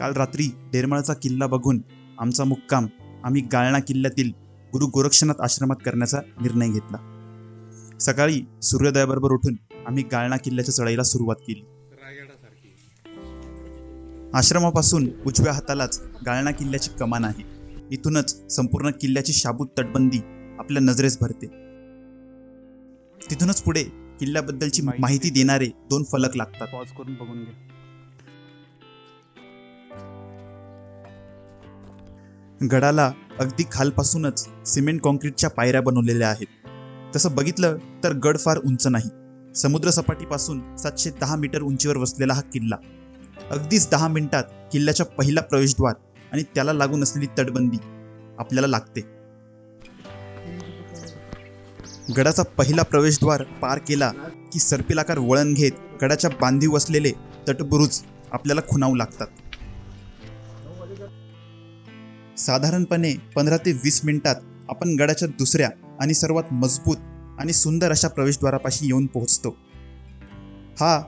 काल रात्री डेरमाळचा किल्ला बघून आमचा मुक्काम आम्ही गाळणा किल्ल्यातील गुरु गोरक्षनाथ आश्रमात करण्याचा निर्णय घेतला. सकाळी सूर्योदयाबरोबर उठून आम्ही गाळणा किल्ल्याच्या चढाईला सुरुवात केली. आश्रमापासून उजव्या हातालाच गाळणा किल्ल्याची कमान आहे. इथूनच संपूर्ण किल्ल्याची शाबूत तटबंदी आपल्या नजरेस भरते. तिथूनच पुढे किल्ल्याबद्दलची माहिती देणारे दोन फलक लागतात. पॉज करून बघून घ्या. गडाला अगदी खालपासूनच सिमेंट कॉन्क्रीटच्या पायऱ्या बनवलेल्या आहेत. तसं बघितलं तर गड फार उंच नाही. समुद्रसपाटीपासून सातशे दहा मीटर उंचीवर वसलेला हा किल्ला. अगदीच दहा मिनिटात किल्ल्याच्या पहिला प्रवेशद्वार आणि त्याला लागून असलेली तटबंदी आपल्याला लागते. गडाचा पहिला प्रवेशद्वार पार केला की सर्पिलाकार वळण घेत गडाच्या बांधीव असलेले तटबुरुज आपल्याला खुणावू लागतात. साधारणपणे पंधरा ते वीस मिनिटात आपण गडाच्या दुसऱ्या आणि सर्वात मजबूत आणि सुंदर अशा प्रवेशद्वारापाशी येऊन पोहोचतो. हा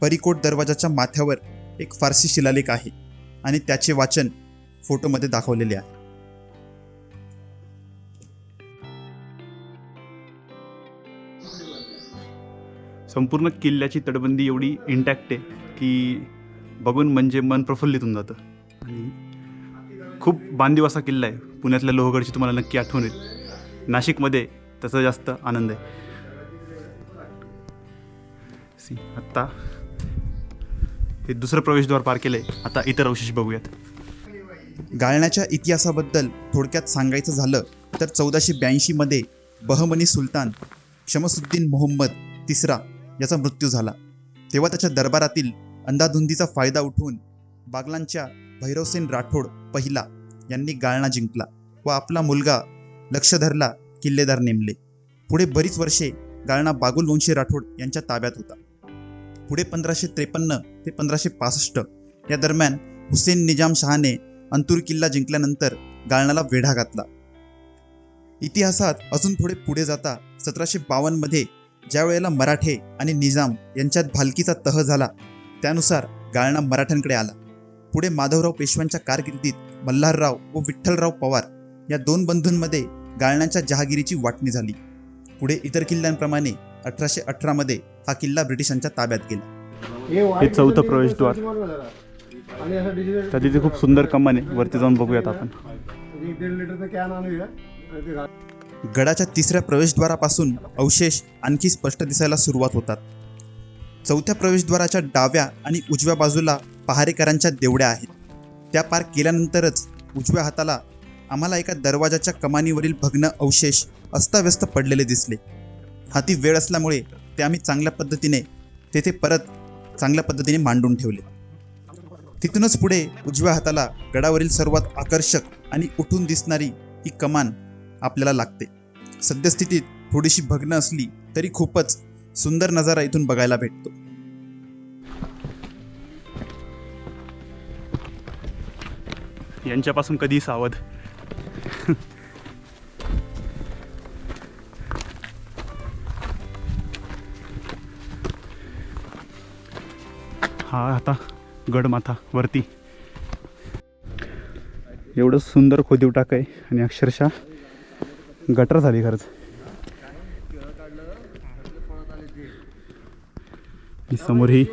परिकोट दरवाजाच्या माथ्यावर एक फारसी शिलालेख आहे आणि त्याचे वाचन फोटोमध्ये दाखवलेले आहे. संपूर्ण किल्ल्याची तटबंदी एवढी इंटॅक्ट आहे की बघून म्हणजे मन प्रफुल्लित होऊन जातं. आणि खूप बांधीव असा किल्ला आहे. पुण्यातल्या लोहगडची तुम्हाला नक्की आठवण येईल. नाशिकमध्ये त्याचा जास्त आनंद आहे. सी आत्ता हे दुसरं प्रवेशद्वार पार केलं आहे आता इतर अवशेष बघूयात. गाळण्याच्या इतिहासाबद्दल थोडक्यात सांगायचं झालं तर चौदाशे ब्याऐंशीमध्ये बहमनी सुलतान शमसुद्दीन मोहम्मद तिसरा याचा मृत्यू झाला. तेव्हा त्याच्या दरबारातील अंधाधुंदीचा फायदा उठवून बागलांच्या भैरवसेन राठोड पहिला यांनी गाळणा जिंकला व आपला मुलगा लक्षधरला किल्लेदार नेमले. पुढे बरीच वर्षे गाळणा बागुलवंशी राठोड यांच्या ताब्यात होता. पुढे पंधराशे त्रेपन्न ते पंधराशे पासष्ट या दरम्यान हुसेन निजाम शहाने अंतूर किल्ला जिंकल्यानंतर गाळणाला वेढा घातला. इतिहासात अजून थोडे पुढे जाता सतराशे बावन्नमध्ये ज्या वेळेला मराठे आणि निजाम यांच्यात भालकीचा तह झाला त्यानुसार गाळणा मराठ्यांकडे आला. पुढे माधवराव पेशव्यांच्या कारकिर्दीत मल्हारराव व विठ्ठलराव पवार या दोन बंधूंमध्ये गाळण्याच्या जहागिरीची वाटणी झाली. पुढे इतर किल्ल्यांप्रमाणे अठराशे अठरामध्ये हा किल्ला ब्रिटिशांच्या ताब्यात गेला. हे चौथं प्रवेशद्वार. तर तिथे खूप सुंदर कमान आहे. वरती जाऊन बघूयात आपण. गडाच्या तिसऱ्या प्रवेशद्वारापासून अवशेष आणखी स्पष्ट दिसायला सुरुवात होतात. चौथ्या प्रवेशद्वाराच्या डाव्या आणि उजव्या बाजूला पहारेकरांच्या देवड्या आहेत. त्या पार केल्यानंतरच उजव्या हाताला आम्हाला एका दरवाजाच्या कमानीवरील भग्न अवशेष अस्ताव्यस्त पडलेले दिसले. हाती वेळ असल्यामुळे ते आम्ही चांगल्या पद्धतीने तेथे परत चांगल्या पद्धतीने मांडून ठेवले. तिथूनच पुढे उजव्या हाताला गडावरील सर्वात आकर्षक आणि उठून दिसणारी ही कमान आपल्याला लागते. सद्यस्थितीत थोडीशी भग्न असली तरी खूपच सुंदर नजारा इथून बघायला भेटतो. यांच्यापासून कधी सावध? हा आता गडमाथा वरती. एवढं सुंदर खोदीव टाक आहे आणि अक्षरशः गटर झाली खरंच. समोर ही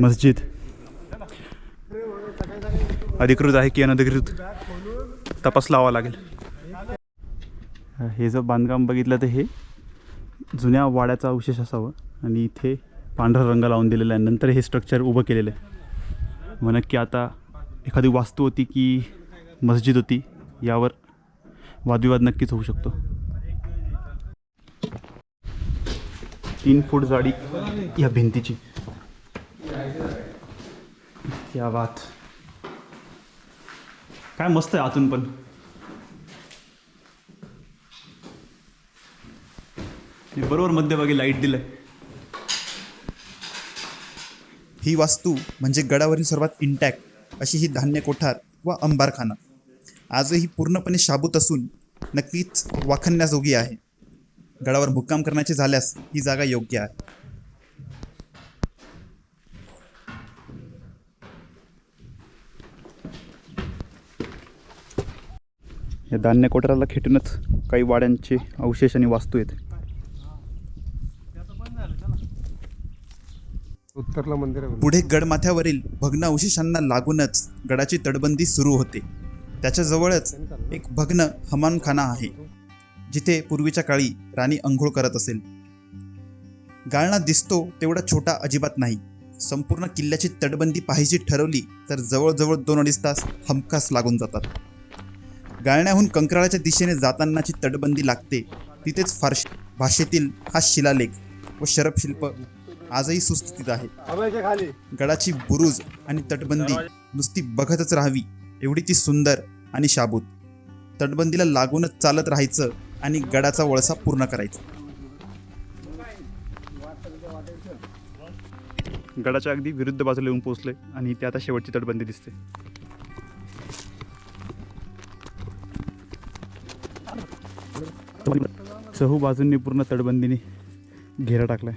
मस्जिद. अधिकृत आहे की अनधिकृत तपास लावा लागेल. हे जर बांधकाम बघितलं तर हे जुन्या वाड्याचा अवशेष असावं आणि इथे पांढरा रंग लावून दिलेला आहे. नंतर हे स्ट्रक्चर उभं केलेलं आहे. मग नक्की आता एखादी वास्तू होती की मस्जिद होती यावर वादविवाद नक्कीच होऊ शकतो. तीन फूट जाडी या भिंतीची. या वाद काय मस्त आहे आतून पण. बरोबर मध्यभागी लाइट दिलंय. ही वास्तू म्हणजे गडावरील सर्वात इंटॅक्ट अशी ही धान्य कोठार व अंबारखाना. आजही पूर्णपणे शाबूत असून नक्कीच वाखण्याजोगी आहे. गडावर मुक्काम करण्याचे झाल्यास ही जागा योग्य आहे. या धान्य कोठाराला खेटूनच काही वाड्यांचे अवशेष आणि वास्तू आहेत. उत्तरला मंदिर आहे. पुढे गडमाथ्यावरील भग्न अवशेषांना लागूनच गडाची तटबंदी सुरू होते. त्याच्याजवळच एक भग्न हमानखाना आहे जिथे पूर्वीच्या काळी राणी अंघोळ करत असेल. गाळणा दिसतो तेवढा छोटा अजिबात नाही. संपूर्ण किल्ल्याची तटबंदी पाहायची ठरवली तर जवळजवळ दोन अडीच तास हमखास लागून जातात. गाळण्याहून कंकराळाच्या दिशेने जातानाची तटबंदी लागते. तिथेच फारशी भाषेतील हा शिलालेख व शरपशिल्प आजही सुस्थितीत आहे. गडाची बुरुज आणि तटबंदी नुसती बघतच राहावी एवढी ती सुंदर आणि शाबूत. तटबंदीला लागूनच चालत राहायचं आणि गडाचा वळसा पूर्ण करायचा. गडाच्या अगदी विरुद्ध बाजूला येऊन पोहोचले आणि इथे आता शेवटची तटबंदी दिसते. चहू बाजूंनी पूर्ण तटबंदीने घेरा टाकलाय.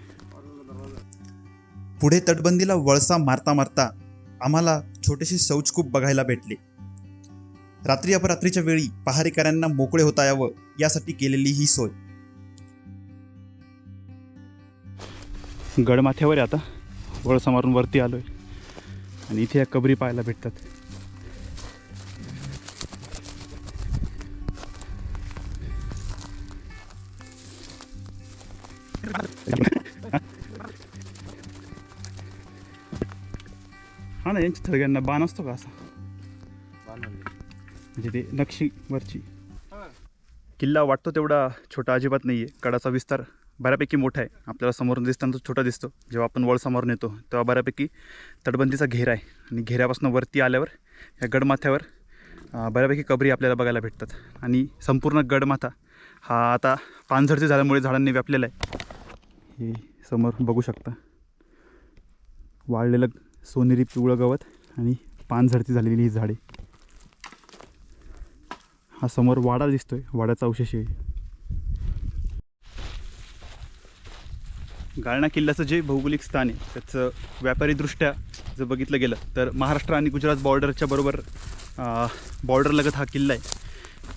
पुढे तटबंदीला वळसा मारता मारता आम्हाला छोटेसे शौचकूप बघायला भेटले. रात्री अपरात्रीच्या वेळी पहारेकऱ्यांना मोकळे होता यावं यासाठी केलेली ही सोय. गडमाथ्यावर आता. वळसा मारून वरती आलोय. आणि इथे या कबरी पाहायला भेटतात. हा ना यांच्या थडग्यांना बाण असतो का असा म्हणजे ते नक्षीवरची किल्ला वाटतो तेवढा छोटा अजिबात नाही आहे गडाचा विस्तार बऱ्यापैकी मोठा आहे आपल्याला समोरून दिसताना तो छोटा दिसतो जेव्हा आपण वळ समोरून येतो तेव्हा बऱ्यापैकी तटबंदीचा घेरा आहे आणि घेऱ्यापासून वरती आल्यावर या गडमाथ्यावर बऱ्यापैकी कबरी आपल्याला बघायला भेटतात आणि संपूर्ण गडमाथा हा आता पानझडचे झाल्यामुळे झाडांनी व्यापलेला आहे हे समोर बघू शकता. वाळलेलं सोनेरी पिवळं गवत आणि पानझडती झालेली ही झाडे. हा समोर वाडा दिसतोय. वाड्याचा अवशेष आहे. गाळणा किल्ल्याचं जे भौगोलिक स्थान आहे त्याचं व्यापारीदृष्ट्या जर बघितलं गेलं तर महाराष्ट्र आणि गुजरात बॉर्डरच्या बरोबर बॉर्डरलगत हा किल्ला आहे.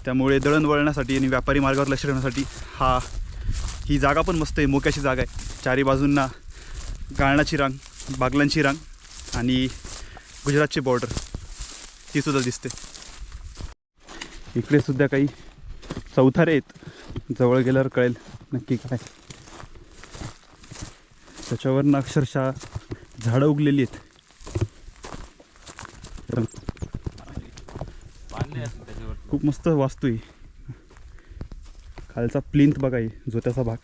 त्यामुळे दळणवळणासाठी आणि व्यापारी मार्गावर लक्ष ठेवण्यासाठी हा ही जागा पण मस्त आहे. मोक्याची जागा आहे. चारी बाजूंना गाळणाची रांग बागलांची रांग आणि गुजरातची बॉर्डर तीसुद्धा दिसते. इकडे सुद्धा काही चौथारे आहेत. जवळ गेल्यावर कळेल नक्की काय. त्याच्यावरनं अक्षरशः झाडं उगलेली आहेत. खूप मस्त वास्तू आहे. खालचा प्लिंथ बघा आहे झोत्याचा भाग.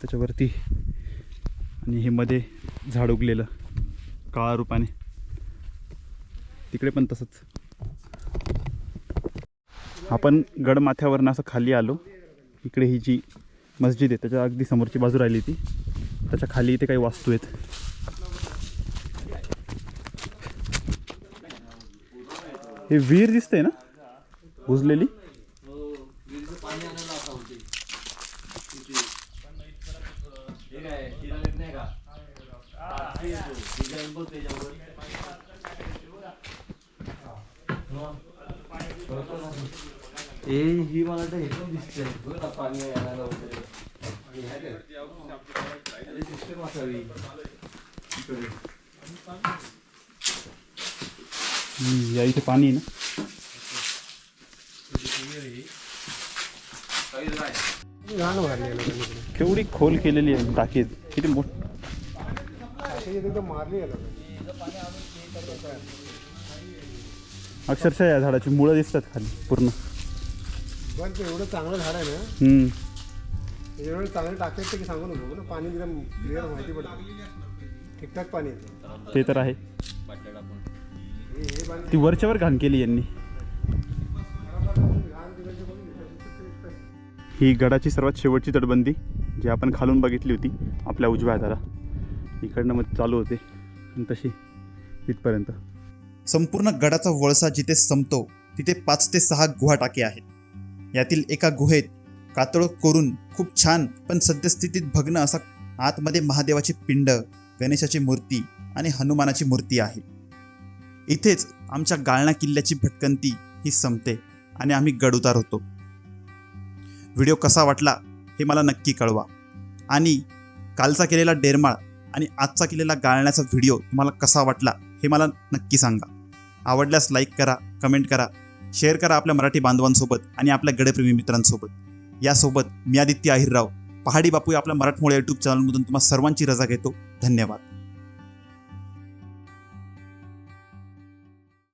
त्याच्यावरती आणि हे मध्ये झाड उगलेलं काळा रूपाने. तिकडे पण तसंच. आपण गडमाथ्यावरनं असं खाली आलो. इकडे ही जी मस्जिद आहे त्याच्या अगदी समोरची बाजू राहिली ती. त्याच्याखाली इथे काही वास्तू आहेत. हे विहीर दिसते ना? बुजलेली ए ही मला तर एकदम दिसते बघ ना पाणी यायला वगैरे सिस्टम असावी या इथे पाणी आहे ना काय घाण भरली आहे लोकांनी इकडे. केवढी खोल केलेली आहे टाकीत किती मोठ. अक्षरशः या झाडाची मुळं दिसतात खाली पूर्ण. पण ते एवढं चांगलं झाड आहे ना हम्म. ते एवढं चांगलं ते की सांगू नको ना पाणी एकदम क्लिअर माहिती पडतं. ठीकठाक पाणी येतं ते. तर आहे. हे हे पाणी ती वरच्यावर घाण केली यांनी. ही गडाची सर्वात शेवटची तटबंदी. जी आपण खालून बघितली होती आपल्या उजव्या हाताला इकडनं मग चालू होते. आणि तशी तिथपर्यंत संपूर्ण गडाचा वळसा जिथे संपतो तिथे पाच ते सहा गुहा टाके आहेत. यातील एका गुहेत कातळ कोरून खूप छान पण सद्यस्थितीत भग्न असा आतमध्ये महादेवाची पिंड गणेशाची मूर्ती आणि हनुमानाची मूर्ती आहे. इथेच आमच्या गाळणा किल्ल्याची भटकंती ही संपते आणि आम्ही गड उतार होतो व्हिडिओ कसा वाटला? हे मला नक्की कळवा. आणि कालचा केलेला डेरमाळ आणि आजचा केलेला गाळण्याचा व्हिडिओ तुम्हाला कसा वाटला हे मला नक्की सांगा. आवडल्यास लाईक करा कमेंट करा शेअर करा आपल्या मराठी बांधवांसोबत आणि आपल्या गडप्रेमी मित्रांसोबत. यासोबत मी आदित्य आहिरराव पहाडी बापू आपल्या मराठमोळ्या यूट्यूब चॅनलमधून तुम्हा सर्वांची रजा घेतो. धन्यवाद.